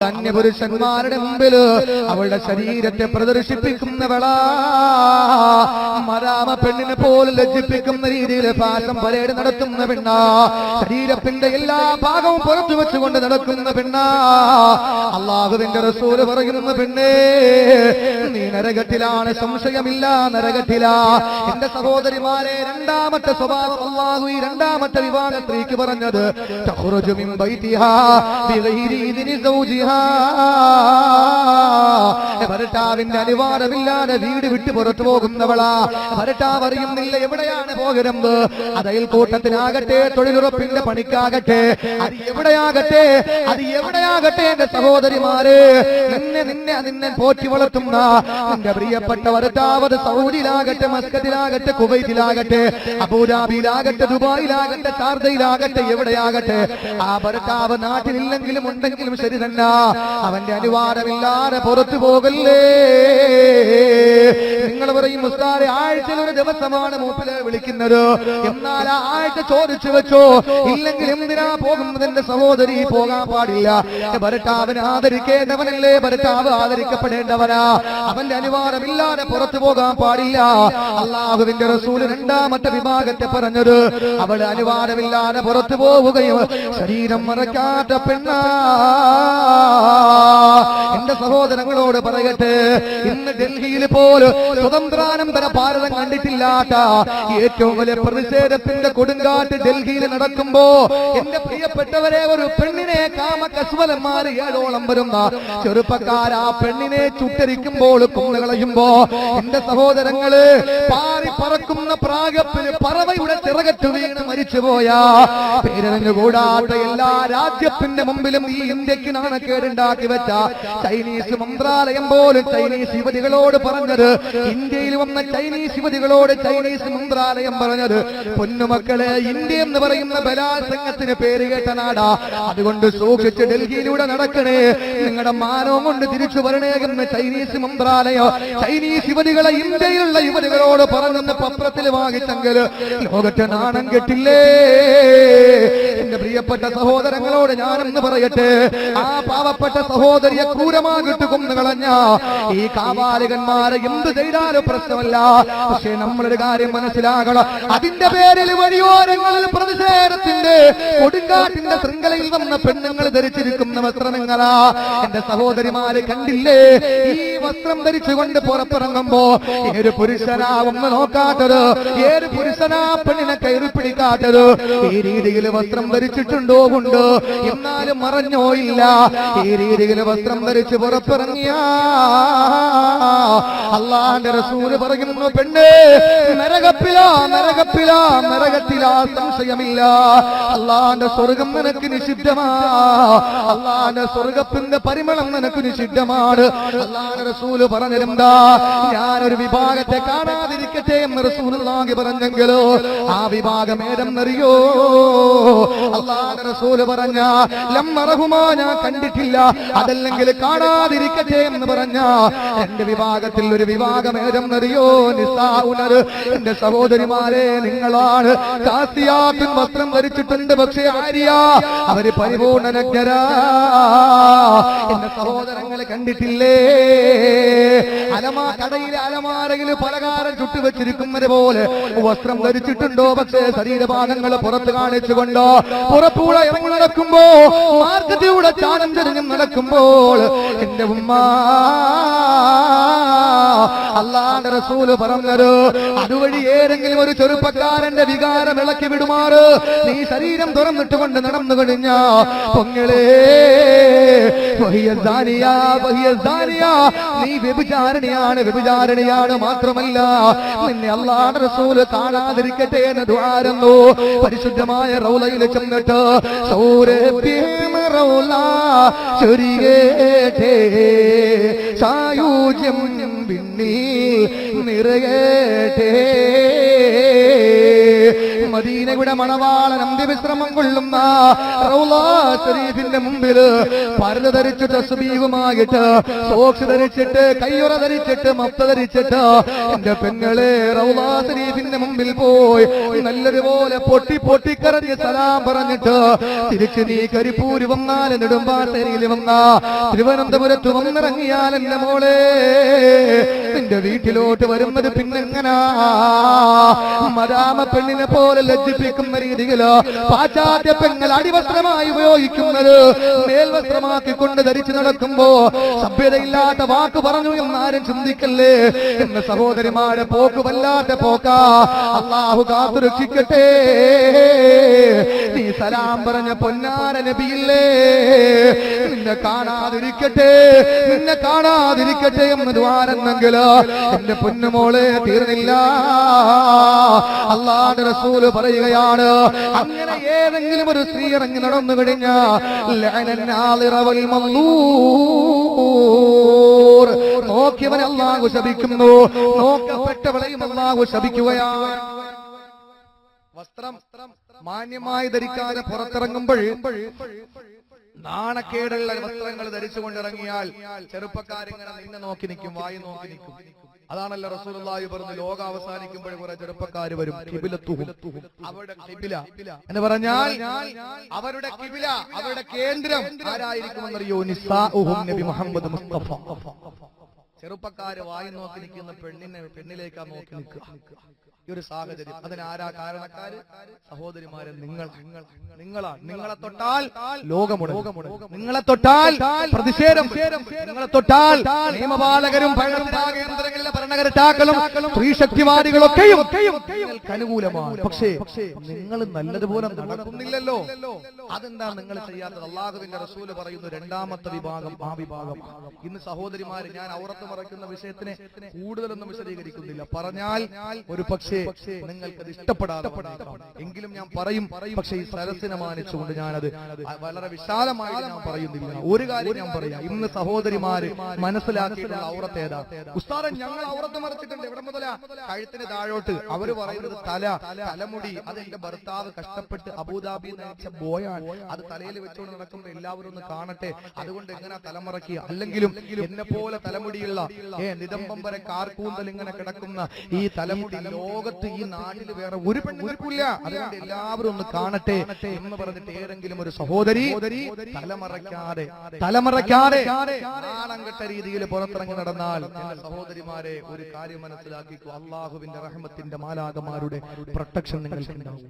അന്യപുരുഷന്മാരുടെ മുമ്പിൽ അവളുടെ ശരീരത്തെ പ്രദർശിപ്പിക്കുന്നവളാ. മരാമ പെണ്ണിനെ പോലും ലജ്ജിപ്പിക്കുന്ന രീതിയിൽ പാശം പരേഡ് നടത്തുന്ന പെണ്ണ. ശരീരത്തിന്റെ എല്ലാ ഭാഗവും പുറത്തു വെച്ചുകൊണ്ട് നടക്കുന്ന പെണ്ണ. അള്ളാഹുവിന്റെ റസൂൽ പറയുന്ന പെണ്ണേ നീ നരകത്തിലാണ് സംശയമില്ല നരകത്തില. എന്റെ സഹോദരിമാരെ രണ്ടാമത്തെ സ്വഭാവം അള്ളാഹു ഈ രണ്ടാമത്തെ വിവാഹ സ്ത്രീക്ക് പറഞ്ഞത് തഖ്റുജു അനിവാരമില്ലാതെ വീട് വിട്ടു പുറത്തു പോകുന്നവളാ. ഭരട്ടാവ് അറിയുന്നില്ല എവിടെയാണ് പോകരമ്പ്. അത് അയൽക്കൂട്ടത്തിനാകട്ടെ തൊഴിലുറപ്പിന്റെ പണിക്കാകട്ടെ. അത് എവിടെയാകട്ടെ അത് എവിടെയാകട്ടെ എന്റെ സഹോദരിമാര്. നിന്നെ നിന്നെ നിന്നെ പോറ്റി വളർത്തുന്ന എന്റെ പ്രിയപ്പെട്ട വരട്ടാവത് സൗദിയിലാകട്ടെ മസ്കത്തിലാകട്ടെ കുവൈറ്റിലാകട്ടെ അബുദാബിയിലാകട്ടെ ദുബായിലാകട്ടെ ഷാർജയിലാകട്ടെ എവിടെയാകട്ടെ. ആ ഭരട്ടാവ് നാട്ടിലില്ലെങ്കിലും ഉണ്ടെങ്കിലും ശരി തന്നെ. അവന്റെ അനുവാദമില്ലാതെ പുറത്തു പോകല്ലേ? പറയും മുസ്താരെ ആഴ്ചയിൽ ഒരു ദിവസമാണ് മൂപ്പിലെ വിളിക്കുന്നത്. എന്നാൽ ആ ആഴ്ച ചോദിച്ചു വെച്ചോ ഇല്ലെങ്കിൽ എന്തിനാ പോകുന്നത് എന്റെ സഹോദരി? പോകാൻ പാടില്ല. ഭരട്ടാവിനെ ആദരിക്കേണ്ടവനല്ലേ? ഭരട്ടാവ് ആദരിക്കപ്പെടേണ്ടവനാ. അവന്റെ അനുവാദമില്ലാതെ പുറത്തു പോകാൻ പാടില്ല. അള്ളാഹുവിന്റെ റസൂൽ രണ്ടാമത്തെ വിഭാഗത്തെ പറഞ്ഞത് അവൾ അനുവാദമില്ലാതെ പുറത്തു പോവുകയും ശരീരം മറക്കാത്ത പെണ്ണാ. എന്റെ സഹോദരങ്ങളോട് പറയട്ടെ. ഇന്ന് ഡൽഹിയിൽ പോലും സ്വതന്ത്രാനന്തര ഭാരതം കണ്ടിട്ടില്ലാത്ത ഏറ്റവും വലിയ പ്രതിഷേധത്തിന്റെ കൊടുങ്കാറ്റ് ഡൽഹിയിൽ നടക്കുമ്പോ എന്റെ പ്രിയപ്പെട്ടവരെ ഒരു പെണ്ണിനെ കാമകസ്വലന്മാർ ഏഴോളം വരുന്ന ചെറുപ്പക്കാർ ആ പെണ്ണിനെ ചുട്ടരിക്കുമ്പോൾ കൊന്നുകളയുമ്പോ എന്റെ സഹോദരങ്ങൾ പാറി പറക്കുന്ന പ്രാഗപ്പിന് പറവയുടെ ചിറകറ്റ് വീണ് മരിച്ചുപോയ പേരറിഞ്ഞുകൂടാത്ത എല്ലാ രാജ്യത്തിന്റെ മുമ്പിലും ഈ ഇന്ത്യയ്ക്ക് നാണക്കേടുണ്ടാക്കി വെച്ച ചൈനീസ് മന്ത്രാലയം പോലും ചൈനീസ് യുവതികളോട് പറഞ്ഞത് ഇന്ത്യയിൽ വന്ന ചൈനീസ് യുവതികളോട് ചൈനീസ് മന്ത്രാലയം പറഞ്ഞത് പൊന്നുമക്കളെ ഇന്ത്യ എന്ന് പറയുന്ന ബലാത്സംഗത്തിന് പേര് കേട്ട നാടാ. അതുകൊണ്ട് സൂക്ഷിച്ച് ഡൽഹിയിലൂടെ നടക്കണേ. നിങ്ങളുടെ മാനവും കൊണ്ട് തിരിച്ചു വരണേ എന്ന് ചൈനീസ് മന്ത്രാലയം ചൈനീസ് യുവതികളെ ഇന്ത്യയിലുള്ള യുവതികളോട് പറഞ്ഞെന്ന് പത്രത്തിൽ വാങ്ങിച്ചെങ്കിൽ ലോകത്തെ നാണം കെട്ടില്ലേ? എന്റെ പ്രിയപ്പെട്ട സഹോദരങ്ങളോട് ഞാനെന്ന് പറയട്ടെ? ആ പാവപ്പെട്ട സഹോദരിയെ ക്രൂരമാകിട്ട് കൊന്നു കളഞ്ഞ ഈ കാവാലികന്മാരെ എന്ത് ചെയ്താലും പ്രശ്നമല്ല. പക്ഷെ നമ്മളൊരു കാര്യം മനസ്സിലാകണം. അതിന്റെ പേരിൽ വഴിയോരങ്ങളിൽ പ്രതിഷേധത്തിന്റെ കൊടുങ്കാട്ടിന്റെ ശൃംഖലയിൽ വന്ന പെണ്ണുങ്ങൾ ധരിച്ചിരിക്കുന്ന വസ്ത്രങ്ങളാ എന്റെ സഹോദരിമാര് കണ്ടില്ലേ? ഈ വസ്ത്രം ധരിച്ചുകൊണ്ട് പുറത്തിറങ്ങുമ്പോ ഏത് പുരുഷനാ ഒന്ന് നോക്കാത്തത്. ഏത് പുരുഷനാ പെണ്ണിനെ കയറി പിടിക്കാത്തത്? ഈ രീതിയിൽ വസ്ത്രം ധരിച്ചിട്ടുണ്ടോ ഉണ്ട് എന്നാലും മറഞ്ഞോ ഇല്ല. ഈ രീതിയിൽ വസ്ത്രം ധരിച്ച് പുറത്തിറങ്ങിയ അള്ളാന്റെ റസൂൽ പറയുന്നു പെണ്ണ് നരകപ്പിലാ നരകപ്പിലാ നരകത്തിലാ സംശയമില്ല. അള്ളാന്റെ സ്വർഗം നിനക്ക് നിഷിദ്ധമാ. അള്ളാന്റെ സ്വർഗത്തിന്റെ പരിമളം നിനക്ക് നിഷിദ്ധമാണ്. അള്ളാന്റെ റസൂൽ പറഞ്ഞിരുന്നാ ഞാനൊരു വിഭാഗത്തെ കാണാതിരിക്കട്ടെ എന്ന് റസൂലുള്ളാഹി പറഞ്ഞെങ്കിലോ? ആ വിഭാഗം ഏതെന്നറിയോ? അള്ളാന്റെ റസൂൽ പറഞ്ഞ ലമ്മറഹുമാ ഞാൻ കണ്ടിട്ടില്ല. അതല്ലെങ്കിൽ കാണാതിരിക്കട്ടെ എന്ന് പറഞ്ഞ എന്റെ വിഭാഗത്തിൽ ഒരു വിഭാഗം ഏതെന്നറിയോ? നിസാഉനർ എന്റെ സഹോദരിമാരെ നിങ്ങളാണ്. വസ്ത്രം ധരിച്ചിട്ടുണ്ട്. പക്ഷേ ആര്യ അവർ പരിപൂർണനജ്ഞരാ. എന്റെ സഹോദരങ്ങളെ കണ്ടിട്ടില്ലേ? അലമാ കടയിലെ അലമാരയിൽ പലകാരം ചുട്ടുവെച്ചിരിക്കുന്നത് പോലെ വസ്ത്രം ധരിച്ചിട്ടുണ്ടോ? പക്ഷേ ശരീരഭാഗങ്ങൾ പുറത്ത് കാണിച്ചുകൊണ്ടോ? പുറത്തൂടെ ഇറങ്ങി നടക്കുമ്പോ മാർക്കറ്റിലൂടെ ചാനം തിരിഞ്ഞും നടക്കുമ്പോൾ എന്റെ ഉമ്മ അള്ളാന്റെ റസൂൽ പറഞ്ഞത് അതുവഴി ഏതെങ്കിലും ഒരു ചെറുപ്പക്കാരന്റെ വികാരം ഇളക്കി വിടുമാറ് നീ ശരീരം തുറന്നിട്ടുകൊണ്ട് നടന്നു കഴിഞ്ഞ പൊങ്ങളേ. നീ വ്യഭിചാരണിയാണ് മാത്രമല്ല നിന്നെ അള്ളാടെ റസൂൽ കാണാതിരിക്കട്ടെ എന്ന് ദ്വാരുന്നു പരിശുദ്ധമായ റൗലയിൽ ചെന്നിട്ട് സൗരഭ്യം റൗല സായുജ്യം പിന്നിൽ നിറയട്ടെ മദീനയുടെ മണവാളൻ അന്ത്യവിശ്രമം കൊള്ളുന്ന റൗളാ ശരീഫിന്റെ മുമ്പിൽ പരത ധരിച്ച് തസ്ബീഹുമായിട്ട് സോക്സ് ധരിച്ചിട്ട് കയ്യുറ ധരിച്ചിട്ട് മത്ത ധരിച്ചിട്ട് എന്റെ പെങ്ങളെ റൗളാ ശരീഫിന്റെ മുമ്പിൽ പോയി നല്ലതുപോലെ പൊട്ടി പൊട്ടിക്കറിഞ്ഞ് സലാം പറഞ്ഞിട്ട് തിരിച്ച് നീ കരിപ്പൂര് വന്നാലും നെടുമ്പാശ്ശേരിയിൽ വന്ന തിരുവനന്തപുരത്ത് വന്നിറങ്ങിയാൽ എന്റെ മോളെ നിന്റെ വീട്ടിലോട്ട് വരുന്നത് പിന്നെങ്ങനാ? മരാമ പെണ്ണിനെ പോലെ ലജ്ജിപ്പിക്കുന്ന രീതിയിൽ പാശ്ചാത്യ പെങ്ങൾ അടിവസ്ത്രമായി ഉപയോഗിക്കുന്നത് മേൽവസ്ത്രമാക്കി കൊണ്ട് ധരിച്ചു നടക്കുമ്പോ സഭ്യതയില്ലാത്ത വാക്ക് പറഞ്ഞു എന്നാരും ചിന്തിക്കല്ലേ? എന്ന് സഹോദരിമാരെ പോക്ക് വല്ലാത്ത പോക്ക. അള്ളാഹു കാത്തു രക്ഷിക്കട്ടെ. നീ സലാം പറഞ്ഞ പൊന്നാര നബിയില്ലേ? നിന്നെ കാണാതിരിക്കട്ടെ നിന്നെ കാണാതിരിക്കട്ടെ എന്ന് ദ്വാരെന്നെങ്കിൽ എന്റെ പൊന്നുമോളെ തീർന്നില്ല. അള്ളാന്റെ റസൂൽ പറയുകയാണ് അങ്ങനെ ഏതെങ്കിലും ഒരു സ്ത്രീ ഇറങ്ങി നടന്നു കഴിഞ്ഞാൽ നോക്കിയവൻ അല്ലാഹു ശപിക്കുന്നു നോക്കപ്പെട്ടവളെയും അല്ലാഹു ശപിക്കുകയാണ്. വസ്ത്രം മാന്യമായി ധരിക്കാതെ പുറത്തിറങ്ങുമ്പോൾ നാണക്കേടുള്ള വസ്ത്രങ്ങൾ ധരിച്ചുകൊണ്ടിറങ്ങിയാൽ ചെറുപ്പക്കാരിങ്ങനെ നിന്നെ നോക്കി നിൽക്കും വായി നോക്കി നിൽക്കും. അതാണല്ലോ റസൂലുള്ളാഹി പറഞ്ഞു ലോകം അവസാനിക്കുമ്പോൾ കുറെ ചെറുപ്പക്കാർ വരും. കിബിലത്തുഹും അവരുടെ കിബില. എന്ന് പറഞ്ഞാൽ അവരുടെ കിബില. അവരുടെ കേന്ദ്രം ആരായിരിക്കുമെന്നറിയോ? നിസാഉഹും നബി മുഹമ്മദ് മുസ്തഫ. ചെറുപ്പക്കാര് വായി നോക്കി നിൽക്കുന്ന പെണ്ണിനെ പെണ്ണിലേക്കാ നോക്കി നിൽക്കുക. ഈ ഒരു സാഹചര്യം. അതിനാരാ കാരണക്കാര്? സഹോദരിമാരെ നിങ്ങൾ. നിങ്ങളാണ്. നിങ്ങളെ തൊട്ടാൽ ലോകമുണ്ട് നിങ്ങളെ തൊട്ടാൽ പ്രതിഷേധം. നിങ്ങളെ തൊട്ടാൽ നിയമപാലകരും ഭരണകർത്താക്കളും അനുകൂലമാണ് പക്ഷേ നിങ്ങൾ നല്ലതുപോലെ നടക്കുന്നില്ലല്ലോ. അതെന്താ നിങ്ങൾ ചെയ്യാത്തത്? അള്ളാഹുവിന്റെ റസൂൽ പറയുന്ന രണ്ടാമത്തെ വിഭാഗം ആ വിഭാഗം. ഇന്ന് സഹോദരിമാര് ഞാൻ ഔറത്ത് മറയ്ക്കുന്ന വിഷയത്തിനെ കൂടുതലൊന്നും വിശദീകരിക്കുന്നില്ല. പറഞ്ഞാൽ ഒരു പക്ഷേ നിങ്ങൾക്ക് ഇഷ്ടപ്പെടാതെ എങ്കിലും ഞാൻ പറയും പക്ഷേ ഈ സരസിനെ മാനിച്ചുകൊണ്ട് ഞാനത് വളരെ വിശാലമായി ഞാൻ പറയുന്നില്ല. ഒരു കാര്യം ഞാൻ പറയാം. ഇന്ന് സഹോദരിമാര് മനസ്സിലാക്കിയിട്ടുള്ള ഔറത്ത് ഏതാ? ഉസ്താദൻ ഞങ്ങൾ ഔറത്ത് മറച്ചിട്ടുണ്ട്. എവിടെ മുതലാ കഴുത്തിന് താഴോട്ട്. അവർ പറയുന്നത് തല തലമുടി അത് എന്റെ ഭർത്താവ് കഷ്ടപ്പെട്ട് അബുദാബി നയിച്ച ബോയാണ്. അത് തലയിൽ വെച്ചുകൊണ്ട് നടക്കുമ്പോൾ എല്ലാവരും ഒന്ന് കാണട്ടെ. അതുകൊണ്ട് എങ്ങനെ തലമുറക്കുക അല്ലെങ്കിലും എന്നെ പോലെ തലമുടിയുള്ള ഏ നിതംബം വരെ കാർക്കൂന്തൽ ഇങ്ങനെ കിടക്കുന്ന ഈ തലമുടി ലോകത്ത് ഈ നാട്ടിൽ വേറെ ഒരു പെണ്ണുങ്ങൾക്കില്ല അതുകൊണ്ട് എല്ലാവരും ഒന്ന് കാണട്ടെ എന്ന് പറഞ്ഞിട്ട് ഏതെങ്കിലും ഒരു സഹോദരി തലമറയ്ക്കാതെ തലമറയ്ക്കാതെ നാണം കെട്ട രീതിയിൽ പുറത്തിറങ്ങി നടന്നാൽ സഹോദരിമാരെ ഒരു കാര്യം മനസ്സിലാക്കിക്കോ. അള്ളാഹുവിന്റെ റഹ്മത്തിന്റെ മാലാകമാരുടെ പ്രൊട്ടക്ഷൻ നിങ്ങൾക്ക് ഉണ്ടാവും